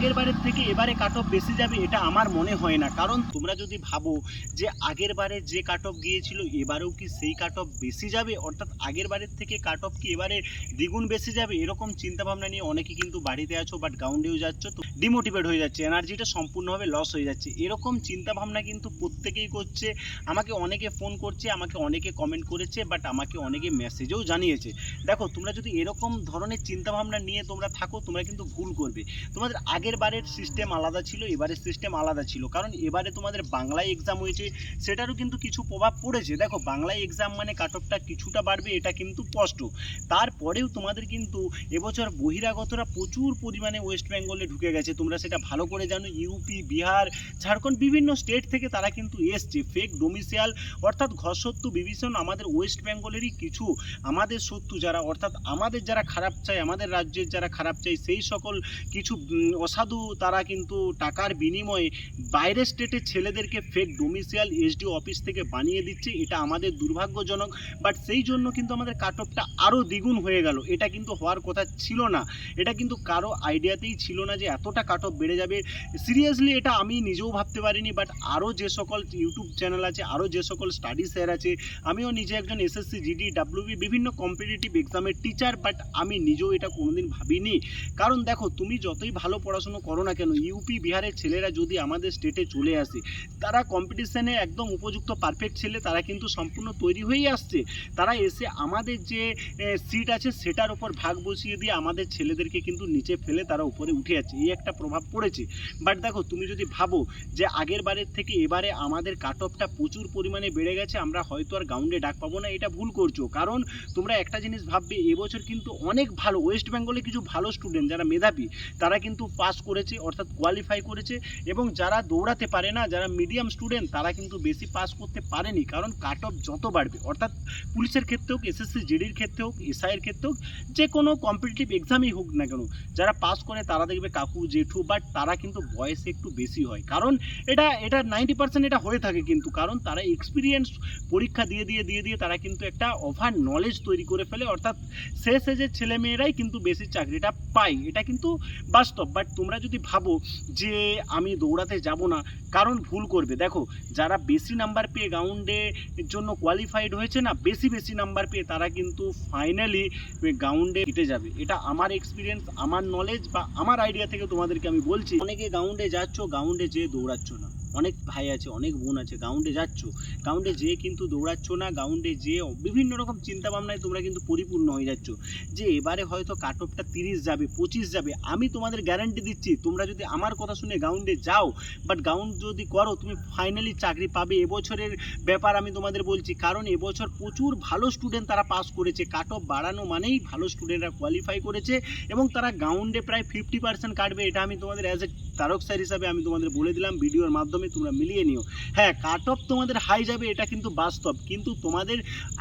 আগের বারের থেকে এবারে কাট অফ বেশি যাবে, এটা আমার মনে হয় না। কারণ তোমরা যদি ভাবো যে আগের বারে যে কাট অফ গিয়েছিল, এবারেও কি সেই কাট অফ বেশি যাবে? অর্থাৎ আগের বারের থেকে কাট অফ কি এবারে দ্বিগুণ বেশি যাবে? এরকম চিন্তা ভাবনা নিয়ে অনেকে কিন্তু বাড়িতে আছো বাট গ্রাউন্ডেও যাচ্ছ, তো ডিমোটিভেট হয়ে যাচ্ছে এনার্জিটা সম্পূর্ণভাবে লস হয়ে যাচ্ছে। এরকম চিন্তা ভাবনা কিন্তু প্রত্যেকেই করছে। আমাকে অনেকে ফোন করছে, আমাকে অনেকে কমেন্ট করেছে বাট আমাকে অনেকে মেসেজেও জানিয়েছে। দেখো, তোমরা যদি এরকম ধরনের চিন্তা ভাবনা নিয়ে তোমরা থাকো, তোমরা কিন্তু ভুল করবে। তোমাদের আগের বারের সিস্টেম আলাদা ছিল এবারের সিস্টেম আলাদা ছিল। কারণ এবারে তোমাদের বাংলায় এক্সাম হয়েছে সেটারও কিন্তু কিছু প্রভাব পড়েছে। দেখো বাংলায় এক্সাম মানে কাট অফটা কিছুটা বাড়বে এটা কিন্তু স্পষ্ট। তারপরেও তোমাদের কিন্তু এবছর বহিরাগতরা প্রচুর পরিমাণে ওয়েস্ট বেঙ্গলে ঢুকে গেছে। তোমরা সেটা ভালো করে জানো ইউপি বিহার ঝাড়খণ্ড বিভিন্ন স্টেট থেকে তারা কিন্তু এসছে। ফেক ডোমিসিয়াল অর্থাৎ ঘরসত্ত্ব বিভীষণ আমাদের ওয়েস্ট বেঙ্গলেরই কিছু। আমাদের শত্রু যারা অর্থাৎ আমাদের যারা খারাপ চায় আমাদের রাজ্যের যারা খারাপ চায় সেই সকল কিছু উম, অসাধু, তারা কিন্তু টাকার বিনিময়ে বাইরের স্টেটের ছেলেদেরকে ফেক ডোমিসিয়াল এসডি অফিস থেকে বানিয়ে দিচ্ছে। এটা আমাদের দুর্ভাগ্যজনক বাট সেই জন্য কিন্তু আমাদের কাট অফটা আরও দ্বিগুণ হয়ে গেল। এটা কিন্তু হওয়ার কথা ছিল না। এটা কিন্তু কারও আইডিয়াতেই ছিল না যে এতটা কাট অফ বেড়ে যাবে। সিরিয়াসলি এটা আমি নিজেও ভাবতে পারিনি বাট আরও যে সকল ইউটিউব চ্যানেল আছে আরও যে সকল স্টাডি স্যার আছে, আমিও নিজে একজন এসএসসি জিডি ডাব্লিউবি বিভিন্ন কম্পিটিটিভ এক্সামের টিচার বাট আমি নিজেও এটা কোনোদিন ভাবিনি। কারণ দেখো, তুমি যতই ভালো পড়াশুনো করো না কেন? ইউপি বিহারের ছেলেরা যদি আমাদের স্টেটে চলে আসে, তারা কম্পিটিশনে একদম উপযুক্ত পারফেক্ট ছেলে, তারা কিন্তু সম্পূর্ণ তৈরি হয়েই আসছে। তারা এসে আমাদের যে সিট আছে সেটার উপর ভাগ বসিয়ে দিয়ে আমাদের ছেলেদেরকে কিন্তু নিচে ফেলে তারা উপরে উঠে যাচ্ছে। এই একটা প্রভাব পড়েছে। বাট দেখো, তুমি যদি ভাবো যে আগের বারের থেকে এবারে আমাদের কাট অফটা প্রচুর পরিমাণে বেড়ে গেছে, আমরা হয়তো আর গ্রাউন্ডে ডাক পাবো না, এটা ভুল করছ। কারণ তোমরা একটা জিনিস ভাববে, এবছর কিন্তু অনেক ভালো ওয়েস্ট বেঙ্গলে কিছু ভালো স্টুডেন্ট যারা মেধাবী, তারা কিন্তু পাস করেছে, অর্থাৎ কোয়ালিফাই করেছে এবং যারা দৌড়াতে পারে না, যারা মিডিয়াম স্টুডেন্ট তারা কিন্তু বেশি পাস করতে পারেনি। কারণ কাট অফ যত বাড়বে, অর্থাৎ পুলিশের ক্ষেত্রে হোক এসএসসি জিডির ক্ষেত্রে হোক এসআইয়ের ক্ষেত্রে হোক, যে কোনো কম্পিটিটিভ এক্সামই হোক না কেন, যারা পাস করে তারা দেখবে কাকু, জেঠু বাট তারা কিন্তু বয়সে একটু বেশি হয়। কারণ এটা এটা নাইনটি পার্সেন্ট এটা হয়ে থাকে কিন্তু, কারণ তারা এক্সপিরিয়েন্স পরীক্ষা দিয়ে দিয়ে দিয়ে দিয়ে তারা কিন্তু একটা ওভার নলেজ তৈরি করে ফেলে, অর্থাৎ শেষ এজের ছেলেমেয়েরাই কিন্তু বেশি চাকরিটা পায়, এটা কিন্তু বাস্তব। বাট তোমরা যদি ভাবো যে আমি দৌড়াতে যাব না, কারণ ভুল করবে। দেখো, যারা বেশি নাম্বার পেয়ে গ্রাউন্ডে জন্য কোয়ালিফাইড হয়েছে না, বেশি বেশি নাম্বার পেয়ে তারা কিন্তু ফাইনালি গ্রাউন্ডে জিতে যাবে। এটা আমার এক্সপিরিয়েন্স আমার নলেজ বা আমার আইডিয়া থেকে তোমাদেরকে আমি বলছি। অনেকে গ্রাউন্ডে যাচ্ছ গ্রাউন্ডে যেয়ে দৌড়াচ্ছ না। অনেক ভাই আছে, অনেক বোন আছে গ্রাউন্ডে যাচ্ছ গ্রাউন্ডে যেয়ে কিন্তু দৌড়াচ্ছ না গ্রাউন্ডে যেয়ে বিভিন্ন রকম চিন্তা ভাবনায় তোমরা কিন্তু পরিপূর্ণ হয়ে যাচ্ছ। যে এবারে হয়তো কাট অফটা তিরিশ যাবে, পঁচিশ যাবে, আমি তোমাদের গ্যারান্টি দিচ্ছি, তোমরা যদি আমার কথা শুনে গ্রাউন্ডে যাও বাট গ্রাউন্ড যদি করো, তুমি ফাইনালি চাকরি পাবে। এবছরের ব্যাপার আমি তোমাদের বলছি, কারণ এবছর প্রচুর ভালো স্টুডেন্ট তারা পাস করেছে। কাট অফ বাড়ানো মানেই ভালো স্টুডেন্টরা কোয়ালিফাই করেছে, এবং তারা গ্রাউন্ডে প্রায় ফিফটি পার্সেন্ট কাটবে, এটা আমি তোমাদের অ্যাজ এ তারক স্যার হিসাবে আমি তোমাদের বলে দিলাম, ভিডিওর মাধ্যমে তোমরা মিলিয়ে নিও। হ্যাঁ কাট অফ তোমাদের হাই যাবে, এটা কিন্তু বাস্তব। কিন্তু তোমাদের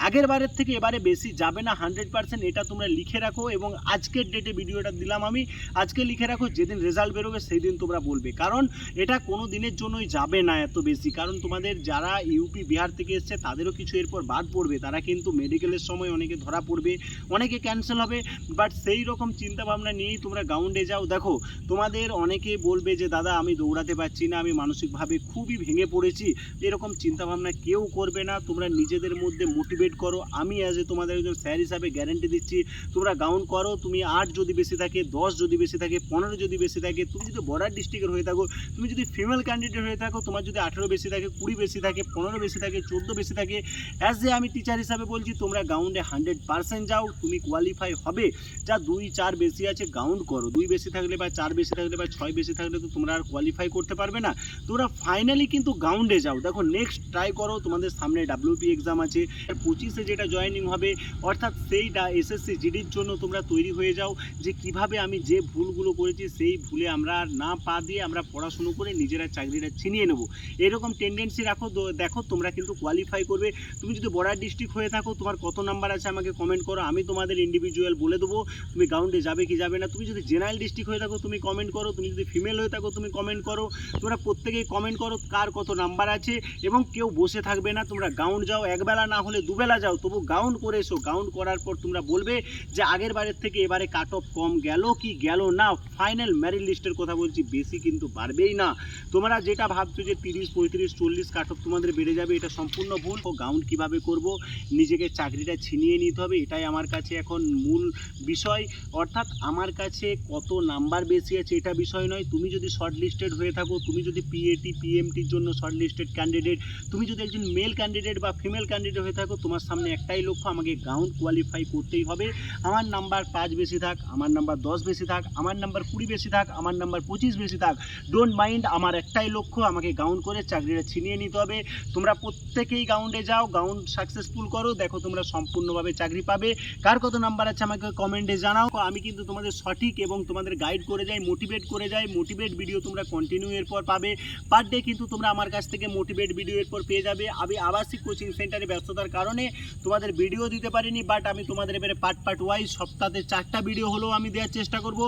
আগের বারের থেকে এবারে বেশি যাবে না হান্ড্রেড পার্সেন্ট এটা তোমরা লিখে রাখো এবং আজকের ডেটে ভিডিওটা দিলাম আমি। আজকে লিখে রাখো, যেদিন রেজাল্ট বেরোবে সেই দিন তোমরা বলবে। কারণ এটা কোনো দিনের জন্যই যাবে না এত বেশি। কারণ তোমাদের যারা ইউপি বিহার থেকে এসছে, তাদেরও কিছু এরপর বাদ পড়বে। তারা কিন্তু মেডিকেলের সময় অনেকে ধরা পড়বে, অনেকে ক্যান্সেল হবে। বাট সেই রকম চিন্তা ভাবনা নিয়েই তোমরা গ্রাউন্ডে যাও। দেখো, তোমাদের অনেকে বলবে যে, দাদা, আমি দৌড়াতে পারছি না, আমি মানসিকভাবে খুবই ভেঙে পড়েছি, এরকম চিন্তা ভাবনা কেউ করবে না, তোমরা নিজেদের মধ্যে মোটিভেট করো, আমি অ্যাজ এ তোমাদের একজন স্যার হিসাবে গ্যারেন্টি দিচ্ছি, তোমরা গাউন করো, তুমি আট যদি বেশি থাকে, দশ যদি বেশি থাকে, পনেরো যদি বেশি থাকে, তুমি যদি বর্ডার ডিস্ট্রিক্টের হয়ে থাকো, তুমি যদি ফিমেল ক্যান্ডিডেট হয়ে থাকো, তোমার যদি আঠেরো বেশি থাকে, কুড়ি বেশি থাকে, পনেরো বেশি থাকে, চোদ্দ বেশি থাকে অ্যাজ এ আমি টিচার হিসাবে বলছি, তোমরা গ্রাউন্ডে হান্ড্রেড পার্সেন্ট যাও, তুমি কোয়ালিফাই হবে, যা দুই চার বেশি আছে গ্রাউন্ড করো, দুই বেশি থাকলে বা চার বেশি থাকলে বা ছয় বেশি থাকলে তো তোমরা আর কোয়ালিফাই করতে পারবে না। তোমরা ফাইনালি কিন্তু গ্রাউন্ডে যাও। দেখো নেক্সট ট্রাই করো, তোমাদের সামনে ডাব্লিউপি এক্সাম আছে। পঁচিশে যেটা জয়েনিং হবে, অর্থাৎ সেই এসএসসি জিডির জন্য তোমরা তৈরি হয়ে যাও যে কীভাবে আমি যে ভুলগুলো করেছি, সেই ভুলে আমরা না পা দিয়ে আমরা পড়াশুনো করে নিজেরা চাকরিটা ছিনিয়ে নেব। এরকম টেন্ডেন্সি রাখো দেখো তোমরা কিন্তু কোয়ালিফাই করবে। তুমি যদি বর্ডার ডিস্ট্রিক্ট হয়ে থাকো, তোমার কত নাম্বার আছে আমাকে কমেন্ট করো, আমি তোমাদের ইন্ডিভিজুয়াল বলে দেবো, তুমি গ্রাউন্ডে যাবে কি যাবে না। তুমি যদি জেনারেল ডিস্ট্রিক্ট হয়ে থাকো, তুমি কমেন্ট করো, তুমি যদি ফিমেল হয়ে থাকো, তুমি কমেন্ট করো। তোমরা প্রত্যেকেই কমেন্ট করো, কার কত নাম্বার আছে, এবং কেউ বসে থাকবে না, তোমরা গাউন্ড যাও, একবেলা না হলে দুবেলা যাও, তবু গাউন্ড করে এসো। গাউন্ড করার পর তোমরা বলবে যে, আগের বারের থেকে এবারে কাট অফ কম গেল কি গেল না? ফাইনাল ম্যারিট লিস্টের কথা বলছি, বেশি কিন্তু বাড়বেই না। তোমরা যেটা ভাবছ যে, তিরিশ, পঁয়ত্রিশ, চল্লিশ কাট অফ তোমাদের বেড়ে যাবে, এটা সম্পূর্ণ ভুল। ও গাউন কীভাবে করব? নিজেকে চাকরিটা ছিনিয়ে নিতে হবে, এটাই আমার কাছে এখন মূল বিষয়। অর্থাৎ আমার কাছে কত নাম্বার বেশি আছে, এটা বিষয় নয়। তুমি যদি শর্ট লিস্টেড হয়ে থাকো, তুমি যদি পিএটি পিএমটির জন্য শর্ট লিস্টেড ক্যান্ডিডেট তুমি যদি একজন মেল ক্যান্ডিডেট বা ফিমেল ক্যান্ডিডেট হয়ে থাকো, তোমার সামনে একটাই লক্ষ্য, আমাকে গাউন্ড কোয়ালিফাই করতেই হবে। আমার নাম্বার পাঁচ বেশি থাক, আমার নাম্বার দশ বেশি থাক, আমার নাম্বার কুড়ি বেশি থাক, আমার নাম্বার পঁচিশ বেশি থাক। ডোন্ট মাইন্ড আমার একটাই লক্ষ্য, আমাকে গাউন্ড করে চাকরিটা ছিনিয়ে নিতে হবে। তোমরা প্রত্যেকেই গাউন্ডে যাও গাউন্ড সাকসেসফুল করো, দেখো তোমরা সম্পূর্ণভাবে চাকরি পাবে। কার কত নাম্বার আছে আমাকে কমেন্টে জানাও। আমি কিন্তু তোমাদের সঠিক এবং তোমাদের গাইড করে যাই মোটিভেট করে যাই মোটিভেট ভিডিও তোমরা কন্টিনিউ এরপর পাবে। পার ডে কিন্তু তোমরা আমার কাছ থেকে মোটিভেট ভিডিও এরপর পেয়ে যাবে। আমি আবাসিক কোচিং সেন্টারে ব্যস্ততার কারণে তোমাদের ভিডিও দিতে পারিনি বাট আমি তোমাদের এবারে পার্ট পার্ট ওয়াইজ সপ্তাহে চারটা ভিডিও হলেও আমি দেওয়ার চেষ্টা করব।